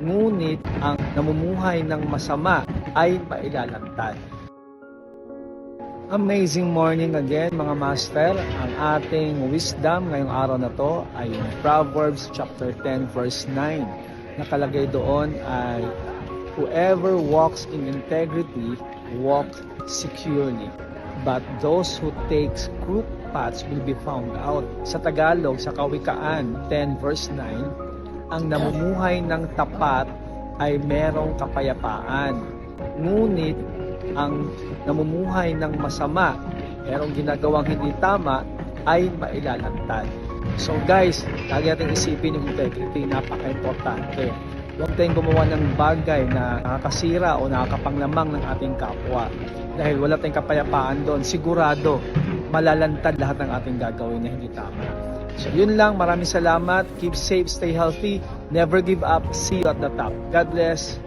ngunit ang namumuhay ng masama ay mailalantad. Amazing morning again mga master. Ang ating wisdom ngayong araw na to ay Proverbs chapter 10 verse 9. Nakalagay doon ay Whoever walks in integrity walk securely. But those who takes crooked paths will be found out. Sa Tagalog, sa Kawikaan 10 verse 9, ang namumuhay ng tapat ay merong kapayapaan. Ngunit ang namumuhay ng masama, merong ginagawang hindi tama, ay mailalantad. So guys, lagi natin isipin yung integrity, napaka-importante. Huwag tayong gumawa ng bagay na nakakasira o nakakapanglamang ng ating kapwa. Dahil wala tayong kapayapaan doon, sigurado malalantad lahat ng ating gagawin na hindi tama. So yun lang, maraming salamat. Keep safe, stay healthy. Never give up. See you at the top. God bless.